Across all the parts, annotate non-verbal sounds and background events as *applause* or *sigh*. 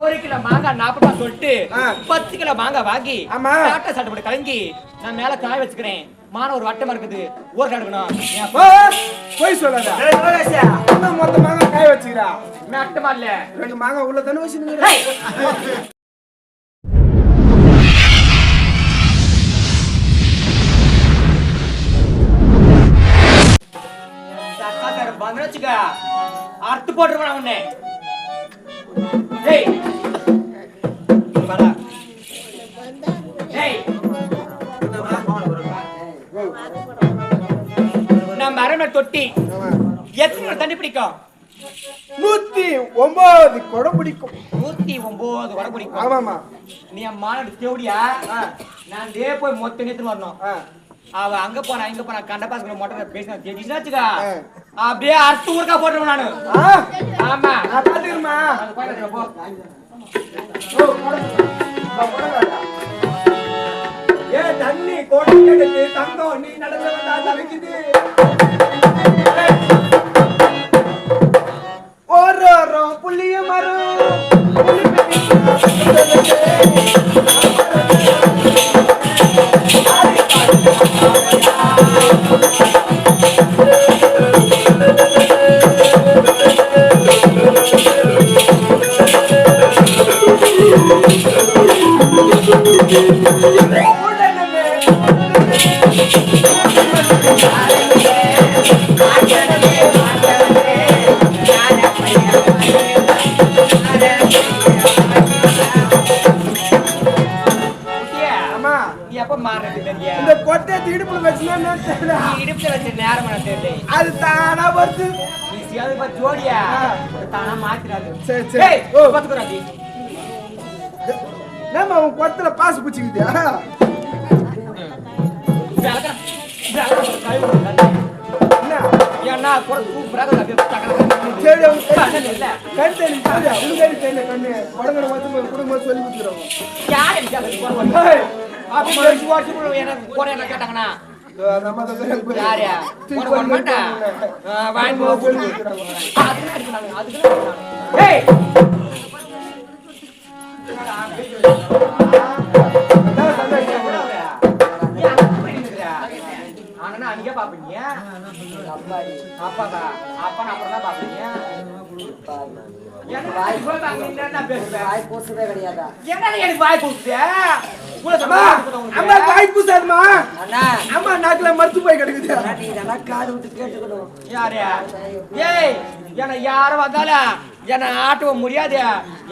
ஒரு கிலோ மாங்காய் நாற்பது ரூபா சொல்லிட்டு. பத்து கிலோ மாங்காய் வாங்கி ஆமா. டாட்டா சாட்டை போட்டு கலங்கி நான் மேல காய வச்சுக்கிறேன். மான ஒரு வட்டமா இருக்குது. போய் சொல்லாத மொத்த மாங்காய் காய வச்சுக்கிறா. மேட்டமா இல்ல. ரெண்டு மாங்காய் உள்ள தானே வச்சுருங்க ஹேய்! சக்காத்தாரு வந்து வச்சுக்க. அறுத்து போட்டுருவேன் உன்னை நம்ம அரண்மனை தொட்டி எத்தனை தண்ணி பிடிக்கும்? நூத்தி ஒன்பது குடம் பிடிக்கும். நூத்தி ஒன்பது வடை பிடிக்கும். ஆமாமா நீ என் மாநாடு தேவடியா? நான் டே போய் மொத்த நேத்து வரணும். ஆ. அவ அங்க போனா இங்க போனா கண்ட பாசுகிற மொட்டை பேசினா ஆ. அப்படியே அறுத்து ஊருக்கா போட்டுருவேன் நானு. ஆமா. நான். ஏ தண்ணி கோட்டை எடுத்து தங்கம் நீ நடந்து வந்தா தவிக்குது. ஒரு புள்ளிய மரம் இந்த கொட்டை இடுப்புல வச்சுனா இடுப்புல வச்ச நேரம் அது தானா வருது. ஜோடியா. தானா மாத்திராது. சரி, சரி. ஓ. பாத்துக்கறாடி நம்ம உன் கொத்துல பாசு பிடிச்சிக்கிட்டியா என்ன? கூட சூப்பராக கண்ணு. குடும்பம் சொல்லி கொடுத்துருவோம் கேட்டாங்கன்னா அங்க பாப்பீங்க அப்பாக்கா அப்பா நான் அப்புறம் தான் பாப்பீங்க வாய் கூசுதே கிடையாதா? என்னடா எனக்கு வாய்? உள்ள அம்மா, வாய் பூசாதுமா அண்ணா. அம்மா நாக்குல மறுத்து போய் கிடக்குது. இதெல்லாம் காது விட்டு கேட்டுக்கணும். யாரு? ஏய், என்னை யாரு வந்தாலும் என்னை ஆட்டவ முடியாது.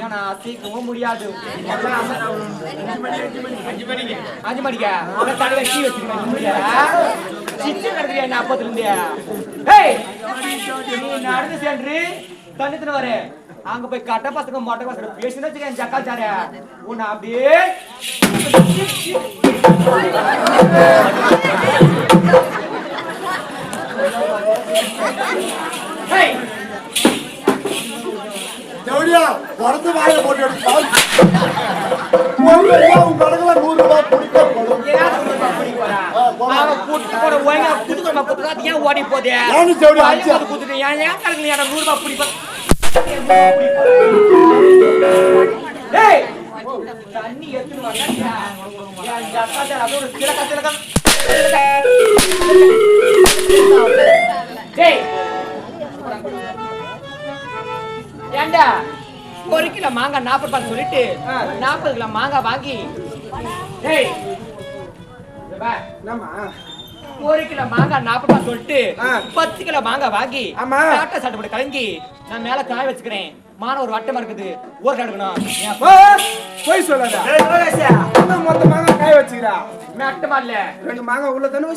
என்னை அசைக்கவும் முடியாது. அஞ்சு மணிக்கா. தலையில கீ என்ன அப்பத்துல இருந்து? ஏய், நீ நடந்து சென்று தண்ணி தின்னு வரு. அங்க போய் கட்ட பசங்க மொட்டை பசங்க பேசினா வச்சுக்க ஜக்காச்சார உன்னை அப்படியே பிறந்து வாயில போட்டு உங்க நூறு ரூபாய் ஓடி? வந்து குடுத்துட்டு ஏன் ஏன் கணக்குல ஏன்டா நூறு ரூபாய் பிடிப்ப? ஏய், தண்ணி ஒரு கிலோ மாங்காய் நாற்பது ரூபாய் சொல்லிட்டு நாற்பது கிலோ மாங்காய் வாங்கி. என்னம்மா? ஒரு கிலோ மாங்காய் நாற்பது ரூபாய் சொல்லிட்டு. பத்து கிலோ மாங்காய் வாங்கி ஆமா. டாட்டா சாட்டை போட்டு கலங்கி நான் மேல காய வச்சுக்கிறேன். மான ஒரு வட்டமா இருக்குது. ஒரு எடுக்கணும். போய் சொல்லாத. மொத்த மாங்காய் காய வச்சுக்கிறா? மேட்டமா இல்ல. ரெண்டு மாங்காய் உள்ள தானே!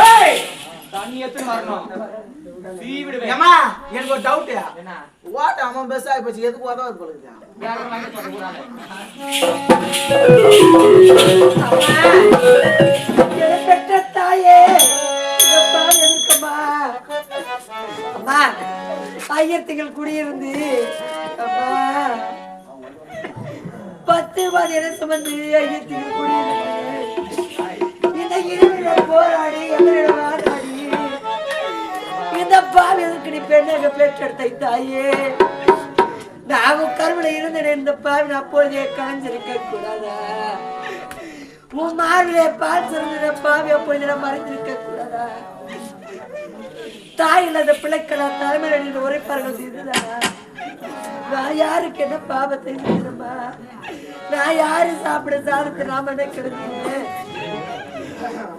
ஹேய்! தண்ணி எடுத்துன்னு வரணும். எனக்கு ஒரு டவுட் என்ன? ஓட்ட அவன் பெஸ் ஆகி போச்சு. எதுக்கு உதவது போலுங்க ஐயத்துகள் குடியிருந்து அம்மா பத்து பதின சுமந்து ஐயத்துகள் குடியிருந்து இந்த இருவிட போராடி எதிரிட ஆராடி இந்த பாவி எதுக்கு நீ பெண்ணாக பெற்றெடுத்த தாயே? நான் கருவில இருந்தேன் இந்த பாவி அப்பொழுதே கலைஞ்சிருக்க கூடாதா? உன் மார்பிலே பால் சிறந்த பாவி அப்பொழுதே மறைந்திருக்க கூடாதா? தாய் இல்லாத பிள்ளைக்களா தலைமையில் உரைப்பார்கள் செய்ததா? நான் யாருக்கு என்ன பாவத்தை செய்யணுமா நான் யாரு சாப்பிட சாதத்தை நாம நினைக்கிறது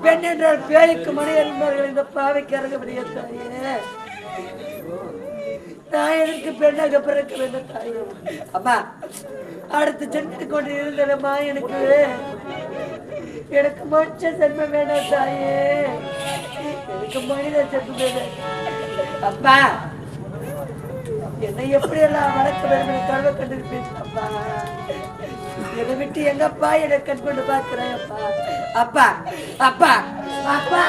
பெண் என்றால் பேய்க்கு மணி என்பவர்கள் இந்த பாவைக்கு இறங்க முடியாது. தாயே நான் எனக்கு பெண்ணாக பிறக்க வேண்டும் தாயே. அம்மா அடுத்து சென்று கொண்டு இருந்தனம்மா எனக்கு. எனக்கு மனுஷ ஜென்மம் வேணாம் தாயே. எனக்கு மனித ஜென்மம் வேணும். அப்பா என்னை எப்படி எல்லாம் வளர்க்க வேண்டும் கனவு கண்டிருப்பேன் அப்பா? என்னை விட்டு எங்கப்பா என்னை கண் கொண்டு பார்க்கிறேன் அப்பா? அப்பா அப்பா அப்பா!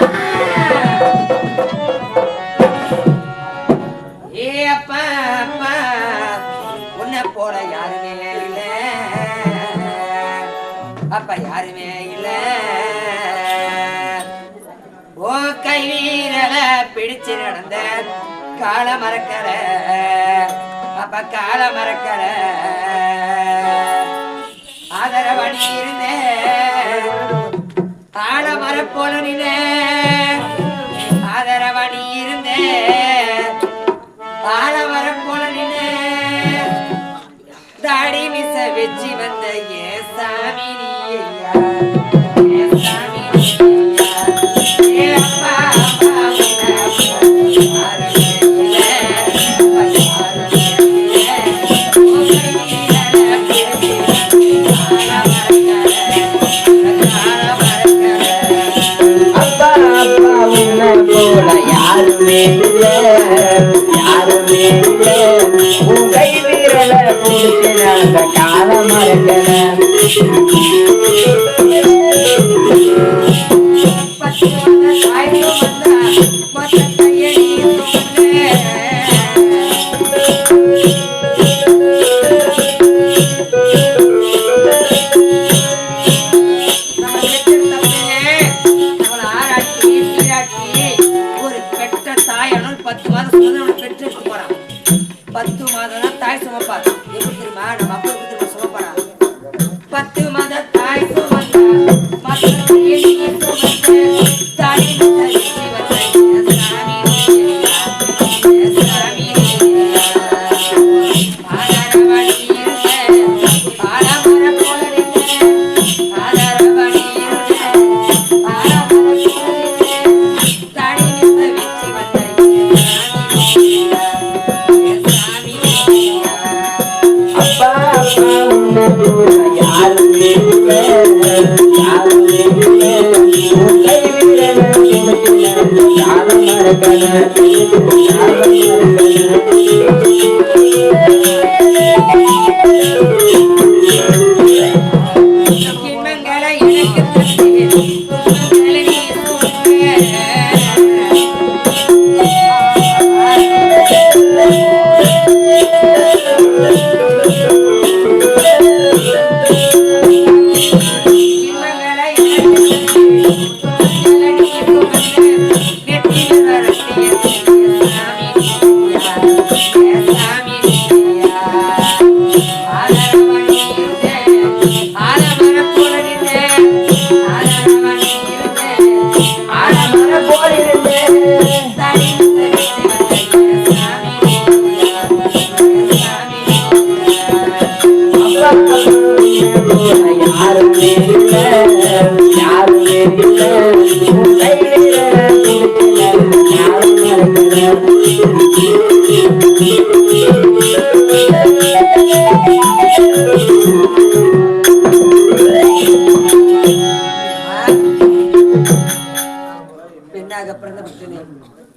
ஏ அப்பா அப்பா உன்னை போல யாருமே இல்ல. அப்பா யாருமே இல்ல. ஓ கை வீரல பிடிச்சு நடந்த கால மறக்கற அப்ப கால மறக்கற ஆதரவணி இருந்தேன் ஆழ மரப்போல நில ஆதரவணி இருந்தேன் ஆழ மர போல நினை தாடி மிச வெச்சி வந்த பிடிச்சு நடந்த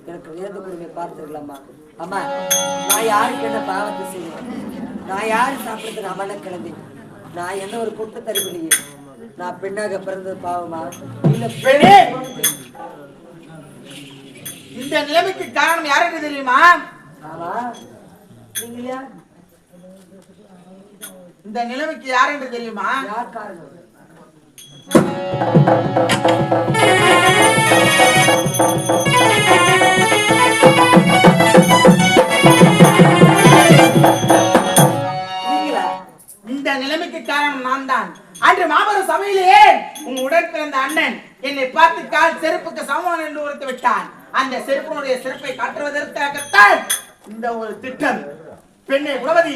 எனக்கு நேர்ந்த குடும்பை பார்த்துருக்கலாமா அம்மா நான் யாருக்கு என்ன பாவத்தை செய்வேன் நான் யார் சாப்பிட்றது நான் மன கிளம்பேன் நான் என்ன ஒரு குற்ற தருவில்லையே நான் பெண்ணாக பிறந்தது பாவமா இல்ல பெண்ணே இந்த நிலைமைக்கு காரணம் யாருக்கு தெரியுமா? இந்த நிலைமைக்கு யார் என்று தெரியுமா? இந்த நிலைமைக்கு காரணம் நான் தான். அன்று மாபெரும் சபையிலே உன் உடன் பிறந்த அண்ணன் என்னை பார்த்து கால் செருப்புக்கு சமம் என்று உரைத்து விட்டான். அந்த செருப்பினுடைய சிறப்பை காட்டுவதற்காகத்தான் இந்த ஒரு திட்டம். பெண்ணே குணவதி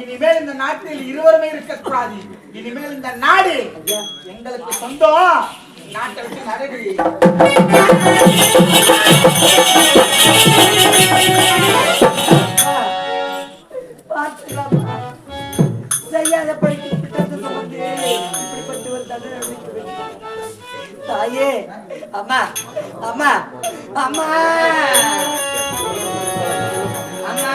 இனிமேல் இந்த நாட்டில் இருவருமே இருக்கக்கூடாது. இனிமேல் இந்த நாடு எங்களுக்கு சொந்தம்? நாட்டிற்கு நரகு செய்யாத படித்து இப்படிப்பட்டு தாயே. அம்மா அம்மா அம்மா. அம்மா.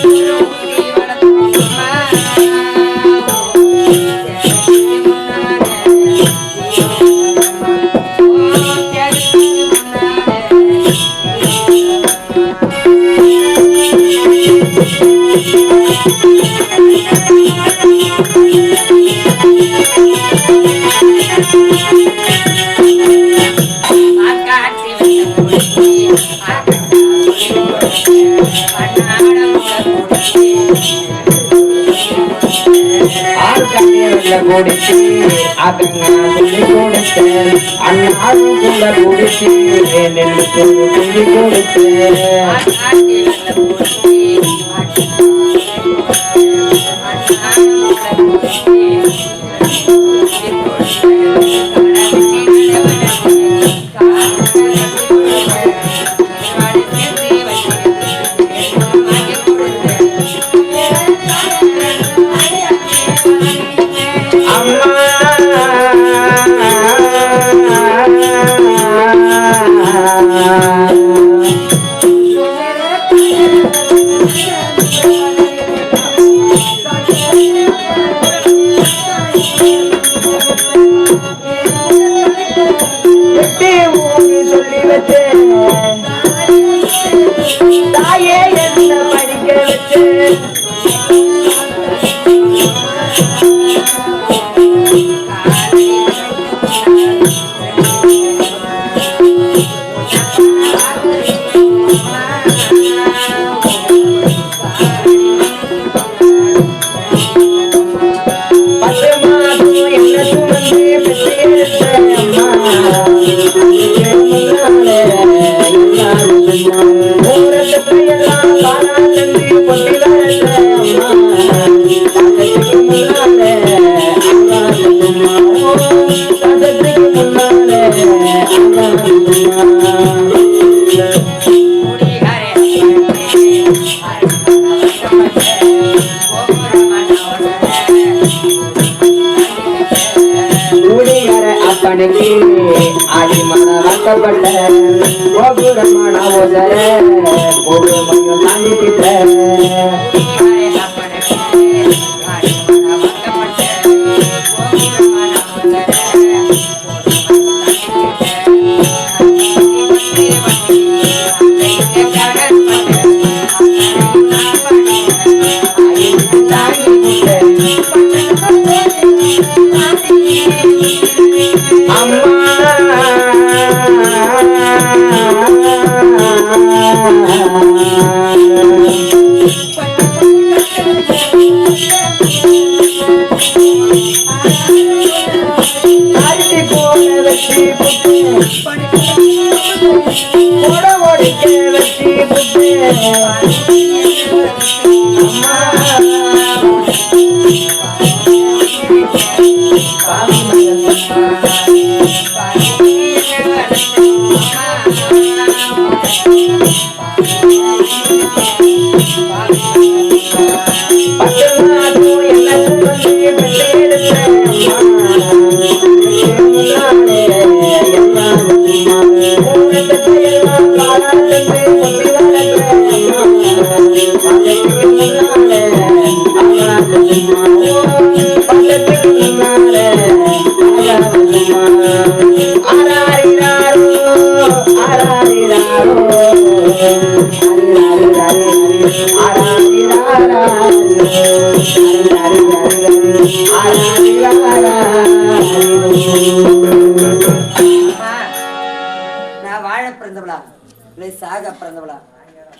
கொடுத்தேன் அண்ணாவும் கூட கொடுத்தேன் கொடுத்தேன் கீழே அப்பனுக்கு அடிமன வந்தப்பட்ட கோபுரமான உதர நான்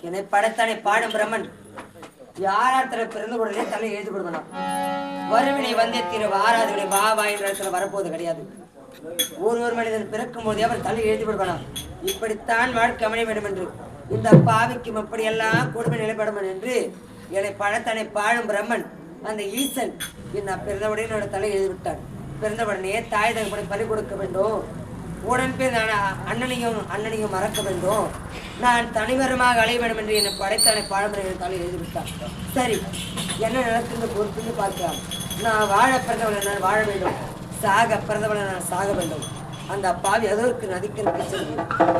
என்னை படைத்தானே பாடும் பிரம்மன். யாராத்துல பிறந்த உடனே தலை எழுதி கொடுக்கணும். வருவினை வந்தே தீர வாராதவனை வா வா என்ற இடத்துல வரப்போவது கிடையாது. ஒரு ஒரு மனிதன் பிறக்கும் போதே அவர் தலை எழுதி கொடுக்கணும். இப்படித்தான் வாழ்க்கை அமைய வேண்டும் என்று. இந்த பாவிக்கும் அப்படியெல்லாம் கொடுமை நிலைப்படும் என்று என்னை படைத்தானே பாடும் பிரம்மன். அந்த ஈசன் என்ன பிறந்தவுடனே என்னோட தலை எழுதிவிட்டான். பிறந்தவுடனே தாய் தகப்பனை பலி கொடுக்க வேண்டும். உடன் பின் அண்ணனையும் அண்ணனையும் மறக்க வேண்டும். நான் தனிவரமாக அலைய வேண்டும் என்று என்னை படைத்தானை பாடமுறை தலை எழுதிவிட்டான். சரி என்ன நடக்குது பொறுத்துன்னு பார்க்கலாம். நான் வாழ பிறந்தவளை நான் வாழ வேண்டும். சாக பிறந்தவளை நான் சாக வேண்டும். அந்த பாவி அதற்கு நதிக்கு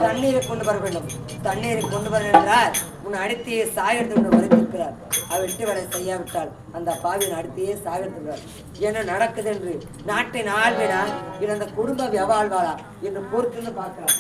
தண்ணீரை கொண்டு வர வேண்டும் தண்ணீரை கொண்டு வர என்றால் உன் அடித்தையே சாகெடுத்து கொண்டு வருத்திருக்கிறார் அவர் விட்டு வேலை செய்யாவிட்டால் அந்த பாவியின் அடுத்தையே சாகெடுத்துகிறார் என்ன நடக்குது என்று நாட்டை ஆள்வேனா இல்லை அந்த குடும்ப வியாபாழ்வாளா என்று பொறுத்து பார்க்கலாம்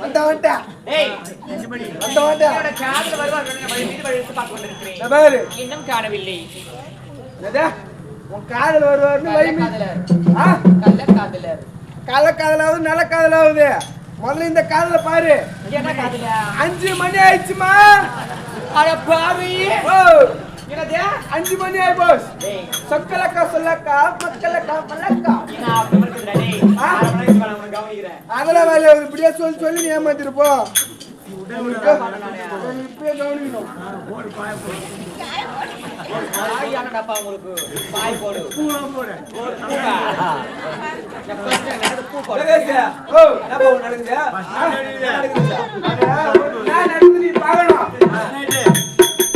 வந்தா வந்தா. வந்துட்டா என்னோட காதல வருவார் வழி எடுத்து பார்க்க பாரு. இன்னும் காணவில்லை? உன் காதல் வருவாருன்னு கள்ள வைமி ஆ? கள்ள காதலர் கள்ள காதலாவது நல்ல காதலாவது. முதல்ல இந்த காதல பாரு. என்ன காதலா? அஞ்சு மணி ஆயிடுச்சுமா. அட பாவி. ஓ. என்னது? அஞ்சு மணி ஆயி போஸ் சொக்கலக்கா சொல்லக்கா உன்னை கவனிக்கிறேன். அதெல்லாம் வேலையை இப்படியே சொல்லி சொல்லி நீ ஏமாத்திருப்போ இப்பயே கவனிக்கணும்.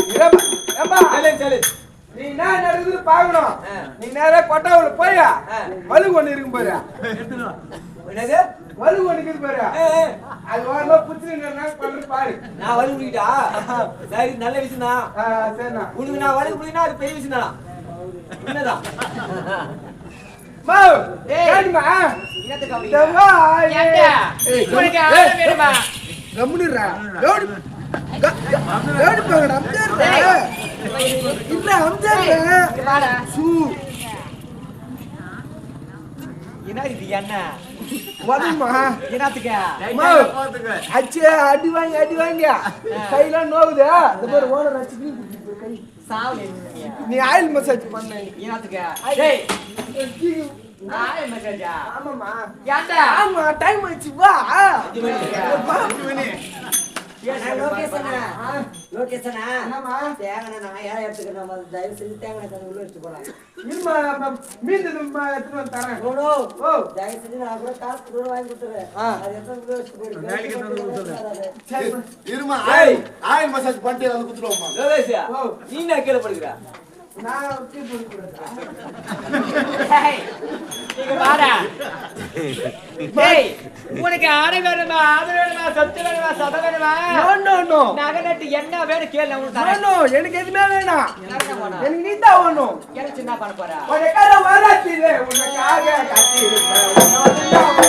நீ ஏப்பா, நீ என்ன நடக்குது பார்க்கணும். நீ நேரா கொட்டாவுல போய்? வலு ஒண்ணு இருக்கு பாரு. என்னது? வலு ஒண்ணு இருக்குது பாரு. அது வரல புடிச்சு பண்ற பாரு. நான் வலு முடிக்கிட்டா சரி நல்ல விஷயம் தான் சரிண்ணா. உனக்கு நான் வலு முடிக்கினா அது பெரிய விஷயம் தான் உண்மைதான். மா ஏய். ஏடிமா என்னத்தை இந்த கவனிக்கிறேன் வா, ஏன்டா? ஏய்? கம்முனுடா. என்ன இது என்ன அச்சே, அடி வாங்கி அடி வாங்கி கையெல்லாம் நோவுது இந்த பாரு ஓனர் அடிச்சு நீ ஆயில் மசாஜ் பண்ண ஆமாமா ஆமா. டைம் ஆயிடுச்சு வா நான் லோகேஷனா நான் எடுத்துக்கிறேன் நம்ம தயவு செஞ்சு உள்ள வச்சுட்டு போலாம். இருமா, ம- மீந்து இதுமா எடுத்துட்டு வந்து தரேன். ஓ ஓ, தயவு செஞ்சு நான் கூட காசு கூட வாங்கி கொடுத்துறேன். அது எத்தனை உள்ள வச்சுட்டு போயிருக்கு? சரிம்மா. இருமா ஆயில் ஆயில் மசாஜ் பண்ணிட்டு வந்து குத்துருவோம்மா லோகேஷா, ஓ, நீ என்ன கீழே படுக்கிற? உனக்கு ஆடை வேணுமா ஆடு வேணுமா சொத்து வேணுமா சதை வேணுமா? No, no, no. நகை நட்டு என்ன வேணும் கேளு நான் உனக்கு எனக்கு எதுவுமே வேணாம். என்ன வேணும்? எனக்கு நீ தான் வேணும். எனக்கு என்ன பண்ண போற? உனக்காக வராத்திலே உனக்காக கட்டியிருப்பேன்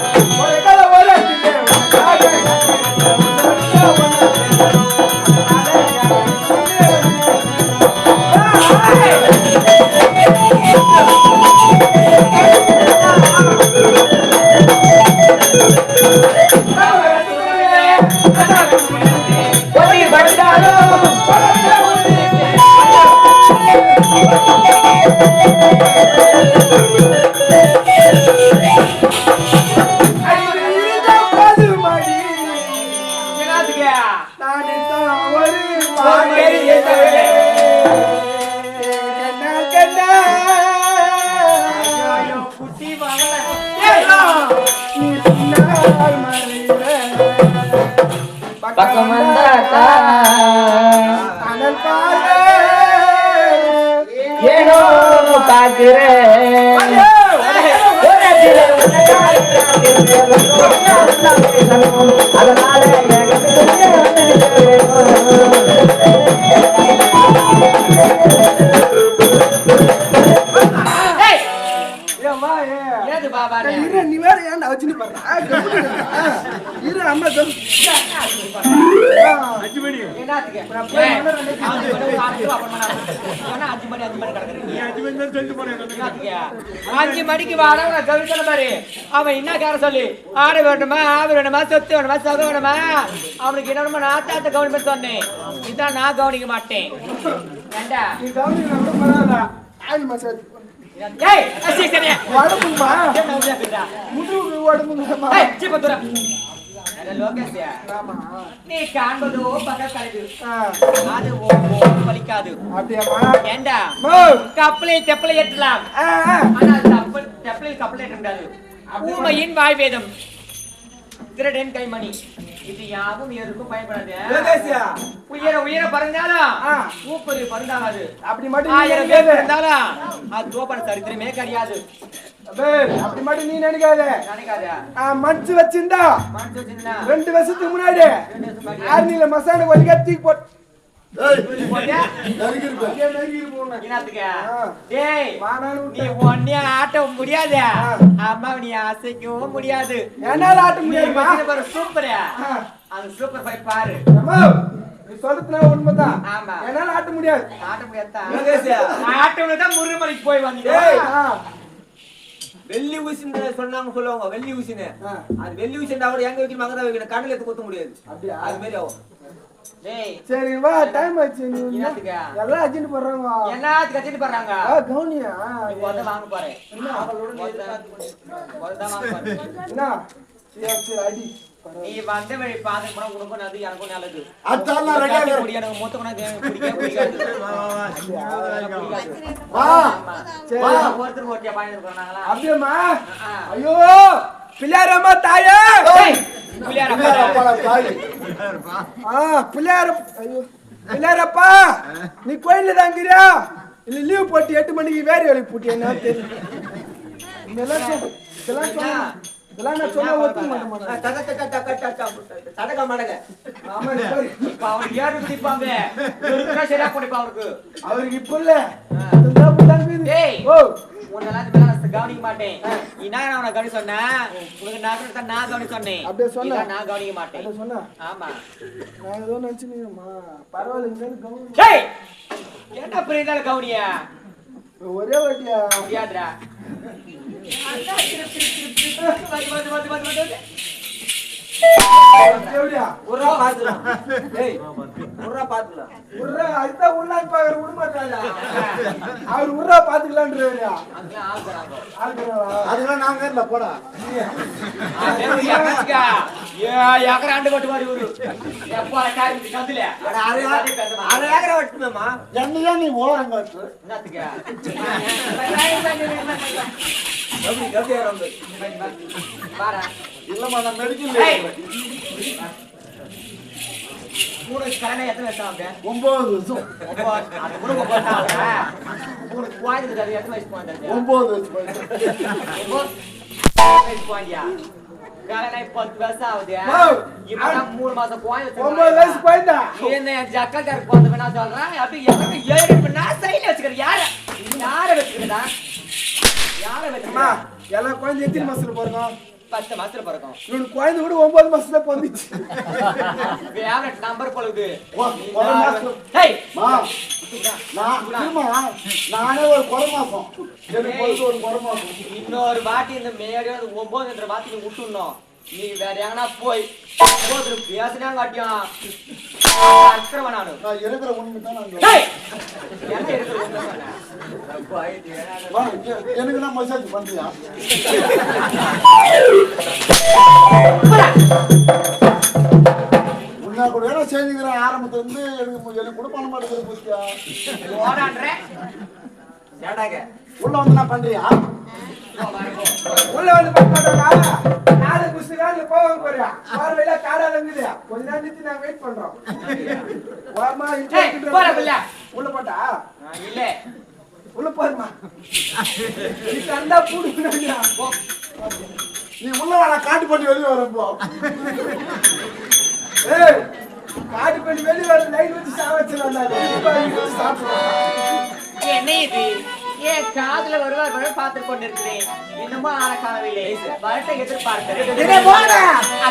அஞ்சு மணிக்கு வாடா நான் கவிழ்த்தன பாரு. அவன் என்ன கார சொல்லி? ஆடு வேணுமா ஆடு வேணுமா சொத்து வேணுமா சகை வேணுமா? அவனுக்கு என்ன நான் தாத்த கவனிப்பேன் சொன்னேன். இதான் நான் கவனிக்க மாட்டேன். ஏய் அசி சரியா உடம்புமா என்ன ஆமா. நீ காண்பதோ பக்க கலது ஆ, அது ஓ ஓ பலிக்காது. அப்படியாம்மா? ஏண்டா? மோ. கப்பலை தெப்பலை ஏற்றலாம். ஆ, ஆ. ஆனால் கப்பல் தெப்பலில் கப்பல் ஏற்ற முடியாது ஊமையின் வாய் வேதம். திருடன் கைமணி. இது யாவும் எதற்கும் பயன்படாது உயர உயர பறந்தாலும் ஆ. ஊப்பது பறந்தாகாது. அப்படி மட்டும் ஆயிரம் பேர் அது தோப்பன சரித்திரமே கிடையாது. அப்படி மட்டும் நீ நினைக்காத. மனசு வச்சிருந்தா. ரெண்டு வருஷத்துக்கு முன்னாடி. ஆர்மியில மசான வலிக்கா தூக்கி போட்டு ஆட்ட முடியாது. அம்மா நீ அசைக்கவும் முடியாது. என்னால ஆட்ட பாரு சூப்பர். அந்த சூப்பர் ஃபைட் பாரு. சொல்றதுனா உண்மைதான். ஆமா. என்னால ஆட்ட முடியாது. ஆட்ட முடியாதான் ஆட்டம்னு தான் முருகமலைக்கு போய் வந்தீங்க. வெள்ளி ஊசின்னு சொன்னாங்க சொல்லுவாங்க வெள்ளி ஊசின்னு. அது வெள்ளி ஊசின்னு கூட எங்க வைக்கணும்? அங்கதான் வைக்கணும். கடல எடுத்து குத்த முடியாது. அப்படியா? அது மாதிரி ஆகும். சரி வா டைம் ஆச்சு. நீ? எல்லாம் அர்ஜென்ட் போடுறாங்க. எல்லாத்துக்கும் கத்திட்டு போறாங்க ஆ, கவுனியா? முதல்ல வாங்க போறேன். என்ன? அடி. நீ வந்த வழி பாத்துக்கு போனா உனக்கும் எனக்கும் நல்லது. அடுத்தால ரெடியா கட்டி இரு. குடி எனக்கு மூத்த பிடிக்காது. வா. வா. ஐயோ பிள்ளையாரம்மா தாயே. ஏய், புள்ளியாரா பிள்ளையார் பாரு. அப்பாடா தாய் ஆ பிள்ளையார ஐயோ பிள்ளையாரப்பா நீ கோயில்ல தாங்கிறியா இல்ல லீவ் போட்டு எட்டு மணிக்கு வேறு வேலைக்கு போட்டியா என்ன தெரியல. இதெல்லாம் சொல்- இதெல்லாம் சொன்னா இதெல்லாம் நான் சொன்னா ஒத்துக்க மாட்டேன் டக டக டக டக தடக மடக. ஆமா நீ. இப்ப அவனுக்கு ஏறு குடிப்பாங்க இவருக்குதான் *laughs* சரியா குடிப்பா அவருக்கு அவருக்கு இப்ப இல்ல. அதுதான் அப்படிதான் இருக்குது. டேய். ஓ. உன்னெல்லாம் நான் கவனிக்க மாட்டேன். நான் உனக்கு கவனி சொன்னேன்? உனக்கு நான் கவனிச்சா நான் கவனி சொன்னேன். அப்படியே சொன்ன. இதான் நான் கவனிக்க மாட்டேன். அதை சொன்னா. ஆமா. நான் ஏதோ பரவாயில்ல இனிமேல் கவனம் டேய் என்ன இருந்தாலும் கவனியா? ஒரே வாட்டியா? முடியாதுடா அவர் உர்ரா பாத்துக்கலான்றா அதெல்லாம் நாங்க இல்ல போடா எக்கராண்டு கொட்டு மாதிரி ஒரு அரை ஏக்கரை வெட்டுமேமா என்னையா நீ ஓரங்க எப்படி இல்லம்மா நான் மெடிக்கல் எத்தனை வருஷம் ஆகுது ஒன்பது வருஷம். அது கூட ஒன்பது தான் ஆகுதா? உங்களுக்கு குழந்தை அது எத்தனை வயசு ஒன்பது வயசு பத்து வருஷம் ஆகுது. இப்பதான் மூணு மாசம் ஒன்பது வயசு என்ன என் வேணா சொல்றேன் அப்படி எனக்கு ஏழு சைட்ல வச்சுக்கிறேன். யார வச்சுக்கிறதா? எல்லா குழந்தை எத்தனை மாசத்துல போறோம் பத்து மாசத்துல பிறக்கும். இவனுக்கு குழந்தை கூட ஒன்பது மாசத்துல பொந்துச்சு ஃபேவரட் நம்பர் பொழுது நான் ஒரு குறை மாசம். எனக்கு ஒரு குறை மாசம் இன்னொரு வாட்டி இந்த மேலே ஒன்பதுன்ற வாட்டி விட்டுணும் நீ வேற எங்கனா போய் ஒன்பது பேசினா காட்டியும் அக்கிரம நானு நான் இருக்கிற உண்மை தான் நான் ஹேய் என்ன இருக்கிற உண்மை? சொன்ன? வா, எ- எனக்கு நான் மசாஜ் பண்றியா? உன்னை கூட வேலை செஞ்சுக்கிறேன் ஆரம்பத்துல இருந்து எனக்கு எனக்கு கூட பண்ண மாட்டேங்குது ஏடாங்க உள்ள வந்து நான் பண்றியா? உள்ள வந்து நாலு போவாங்க போறியா? பார்வையில காடால இருக்குது கொஞ்ச நேரம் நிறுத்தி நாங்க வெயிட் பண்றோம். வாமா. உள்ள போட்டா? இல்ல. உள்ள போருமா? நீ கண்டா பூடுனா. நீ உள்ள வா நான் காட்டு பண்ணி வெளியே வரேன் ப்ரோ ஏய் காட்டு பண்ணி வெளிய வர லைட் வச்சு சாவச்சிரலாம் சாப்பிடுறோம் என்ன இது? ஏன் காதுல வருவார் வர பார்த்து கொண்டிருக்கிறேன் இன்னமும் ஆள காணவில்லை வரட்டை எதிர்பார்க்கிறேன்